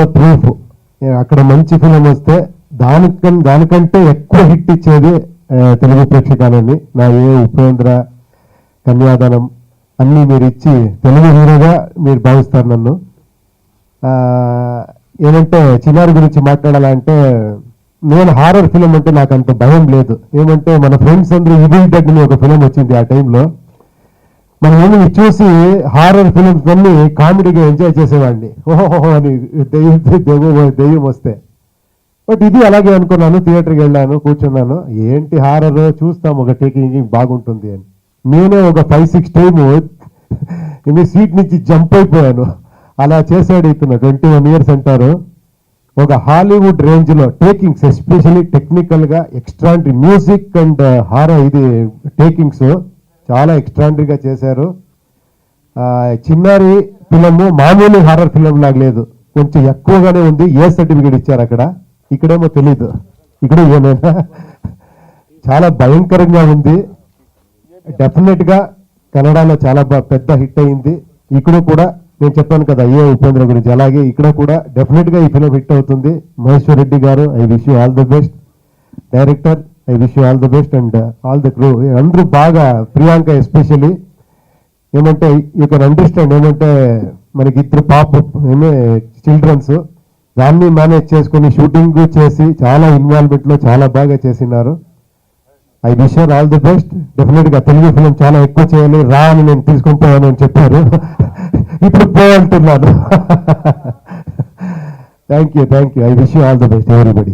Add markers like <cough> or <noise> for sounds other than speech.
The proof అక్కడ మంచి film వస్తే దానికం దానికంటే ఎక్కువ హిట్ ఇచ్చేది తెలుగు ప్రేక్షకాలని నా ఏ ఉపేంద్ర కన్యాదానం అన్నీ మీరు ఇచ్చి తెలుగు హీరోగా మీరు భావిస్తారు నన్ను. ఏమంటే చిన్నారి గురించి మాట్లాడాలంటే నేను హారర్ ఫిలిం అంటే నాకు అంత భయం లేదు. ఏమంటే మన ఫ్రెండ్స్ అందరూ ఇబుల్ డెడ్ ఒక ఫిలిం వచ్చింది ఆ టైంలో మనం ఏమి చూసి హారర్ ఫిలిమ్స్ అన్ని కామెడీగా ఎంజాయ్ చేసేవాడిని. ఓహో అని దెయ్యం దెయ్యం దెయ్యం వస్తే. బట్ ఇది అలాగే అనుకున్నాను థియేటర్కి వెళ్ళాను కూర్చున్నాను. ఏంటి హారర్ చూస్తాం ఒక టేకింగ్ బాగుంటుంది అని. నేనే ఒక ఫైవ్ సిక్స్ టైమ్ మీ సీట్ నుంచి జంప్ అయిపోయాను. అలా చేశాడు ఇతను ట్వంటీ వన్ ఇయర్స్ అంటారు. ఒక హాలీవుడ్ రేంజ్లో టేకింగ్స్ ఎస్పెషలీ టెక్నికల్గా ఎక్స్ట్రాంటి మ్యూజిక్ అండ్ హారర్ ఇది టేకింగ్స్ చాలా ఎక్స్ట్రాండరీగా చేశారు. చిన్నారి ఫిలము మామూలు హారర్ ఫిలం లాగలేదు. కొంచెం ఎక్కువగానే ఉంది. ఏ సర్టిఫికేట్ ఇచ్చారు అక్కడ? ఇక్కడేమో తెలీదు. ఇక్కడ ఏమైనా? చాలా భయంకరంగా ఉంది. డెఫినెట్గా కన్నడలో చాలా పెద్ద హిట్ అయింది. ఇక్కడ కూడా నేను చెప్పాను కదా ఏ ఉపేంద్ర గురించి. అలాగే ఇక్కడ కూడా డెఫినెట్గా ఈ ఫిలిం హిట్ అవుతుంది. Maheshwar Reddy garu I wish you all the best. Director I wish you all the best and all the crew అందరూ బాగా ప్రియాంక ఎస్పెషల్లీ ఏమంటే యూ కెన్ అండర్స్టాండ్ ఏమంటే మనకి ఇద్దరు పాప ఏమే చిల్డ్రన్స్ దాన్ని మేనేజ్ చేసుకుని షూటింగ్ చేసి చాలా ఇన్వాల్వ్మెంట్లో చాలా బాగా చేసినారు. I wish all the best definitely Telugu film చాలా ఎక్కువ చేయాలి. రా అని నేను తీసుకొని పోయాను అని చెప్పారు. <laughs> ఇప్పుడు పోయంటున్నాను thank you thank you I wish all the best everybody